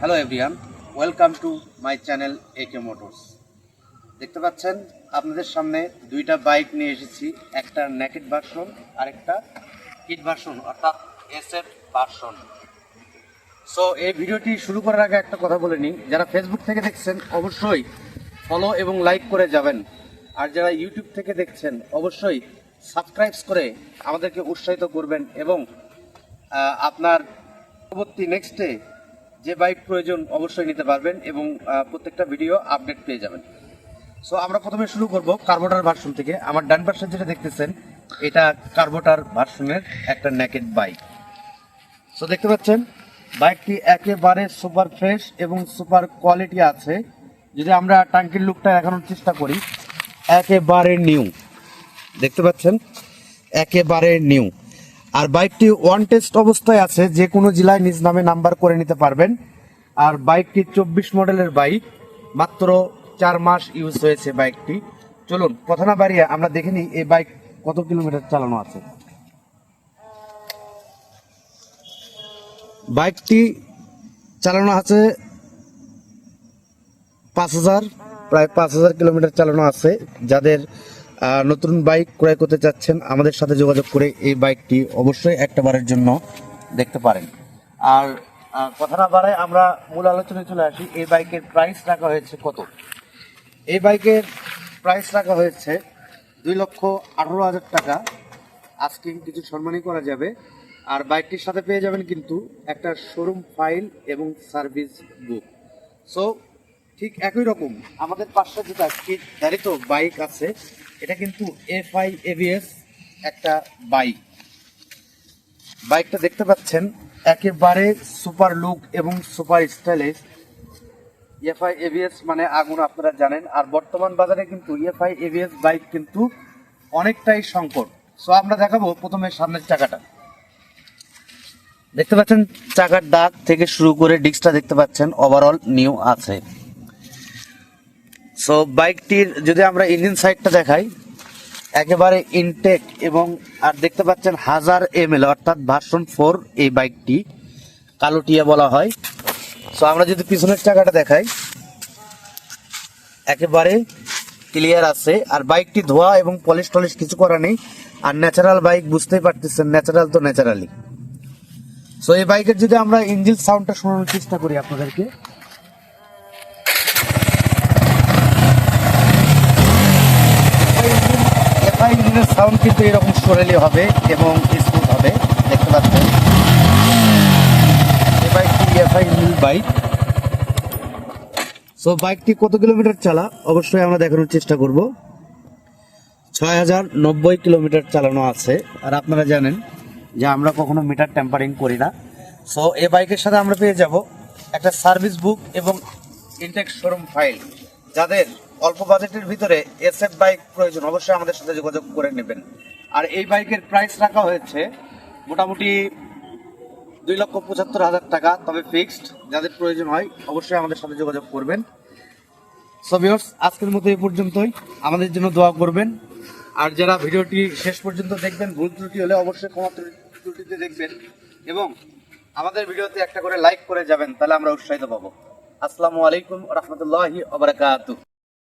Hello everyone welcome to my channel A K motors দেখতে পাচ্ছেন, আপনাদের সামনে দুইটা বাইক নিয়ে এসেছি। একটা নেকেড ভার্সন আর একটা কিট ভার্সন অর্থাৎ এসএফ ভার্সন সো এই ভিডিওটি শুরু করার আগে একটা কথা বলে নিই। যারা ফেসবুক থেকে দেখছেন, অবশ্যই ফলো এবং লাইক করে যাবেন। আর যারা ইউটিউব থেকে দেখছেন, অবশ্যই সাবস্ক্রাইব করে আমাদেরকে উৎসাহিত করবেন এবং আপনার পরবর্তী নেক্সটে যে বাইক প্রয়োজন অবশ্যই নিতে পারবেন এবং প্রত্যেকটা ভিডিও আপডেট পেয়ে যাবেন। সো আমরা প্রথমে শুরু করব কার্বোটার ভার্সন থেকে। আমার ডান পাশে যেটা দেখতেছেন, এটা কার্বোটার ভার্সনের একটা নেকেড বাইক সো দেখতে পাচ্ছেন, বাইকটি একেবারে সুপার ফ্রেশ এবং সুপার কোয়ালিটি আছে। যদি আমরা টাঙ্কির লুকটা দেখানোর চেষ্টা করি, একেবারে নিউ দেখতে পাচ্ছেন, একেবারে নিউ আর বাইকটি ওয়ান টেস্ট অবস্থায় আছে, যে কোনো জেলায় নিজ নামে নাম্বার করে নিতে পারবেন। আর বাইকটি চব্বিশ মডেলের বাইক, মাত্র চার মাস ইউজ হয়েছে বাইকটি। চলুন, কথা না বাড়িয়ে আমরা দেখে নিই এই বাইক কত কিলোমিটার চালানো আছে। বাইকটি চালানো আছে পাঁচ হাজার, প্রায় পাঁচ হাজার কিলোমিটার চালানো আছে। যাদের নতুন বাইক ক্রয় করতে চাচ্ছেন, আমাদের সাথে যোগাযোগ করে এই বাইকটি অবশ্যই একটা বারের জন্য দেখতে পারেন। আর কথা না বাড়ায় আমরা মূল আলোচনায় চলে আসি, এই বাইকের প্রাইস রাখা হয়েছে কত? এই বাইকের প্রাইস রাখা হয়েছে দুই লক্ষ আঠারো হাজার টাকা। আজকে কিছু সম্মানই করা যাবে। আর বাইকটির সাথে পেয়ে যাবেন কিন্তু একটা শোরুম ফাইল এবং সার্ভিস বুক সো ঠিক একই রকম। আমাদের পাশে যেটা কিট ধারিত বাইক আছে। এটা কিন্তু এফআই এভিএস একটা বাইক বাইকটা দেখতে পাচ্ছেন, একেবারে সুপার লুক এবং সুপার স্টাইলিশ এফআই এভিএস মানে আগুন আপনারা জানেন। আর বর্তমান বাজারে কিন্তু এফআই এভিএস বাইক কিন্তু অনেকটাই সংকট। সো আমরা দেখাবো প্রথমে সামনের চাকাটা। দেখতে পাচ্ছেন, চাকার দাগ থেকে শুরু করে ডিস্কটা দেখতে পাচ্ছেন ওভারঅল নিউ আছে। সো বাইকটির যদি আমরা ইঞ্জিন সাইডটা দেখাই, একেবারে ইনটেক এবং আর দেখতে পাচ্ছেন হাজার এম এল অর্থাৎ ভার্সন ফোর এই বাইকটি, কালোটিয়া বলা হয়। সো আমরা যদি পিছনের চাকাটা দেখাই, একেবারে ক্লিয়ার আছে। আর বাইকটি ধোয়া এবং পলিশ টলিশ কিছু করা নেই। আর ন্যাচারাল বাইক বুঝতেই পারতেছেন ন্যাচারাল তো ন্যাচারালি সো এই বাইকের যদি আমরা ইঞ্জিন সাউন্ডটা শোনানোর চেষ্টা করি আপনাদেরকে এফআই ইঞ্জিনের সাউন্ড কিন্তু এরকম সরেলি হবে এবং স্মুথ হবে, দেখতে পাচ্ছেন। এই বাইকটি এফআই ইঞ্জিন বাইক সো বাইকটি কত কিলোমিটার চালা? অবশ্যই আমরা দেখানোর চেষ্টা করব। ছয় হাজার নব্বই কিলোমিটার চালানো আছে। আর আপনারা জানেন যে আমরা কখনো মিটার টেম্পারিং করি না। সো এই বাইকের সাথে আমরা পেয়ে যাব একটা সার্ভিস বুক এবং ইনটেক শোরুম ফাইল যাদের অল্প বাজেটের ভিতরে এসএফ বাইক প্রয়োজন, অবশ্যই আমাদের সাথে যোগাযোগ করে নেবেন। আর এই বাইকের প্রাইস রাখা হয়েছে মোটামুটি দুই লক্ষ পঁচাত্তর হাজার টাকা, তবে ফিক্সড যাদের প্রয়োজন হয়, অবশ্যই আমাদের সাথে যোগাযোগ করবেন। সো আজকের মতো এই পর্যন্তই। আমাদের জন্য দোয়া করবেন। আর যারা ভিডিওটি শেষ পর্যন্ত দেখবেন, ভুল ত্রুটি হলে অবশ্যই ক্ষমা ত্রুটি- ত্রুটিতে দেখবেন এবং আমাদের ভিডিওতে একটা করে লাইক করে যাবেন, তাহলে আমরা উৎসাহিত পাবো। আসসালামু আলাইকুম রহমতুল্লাহি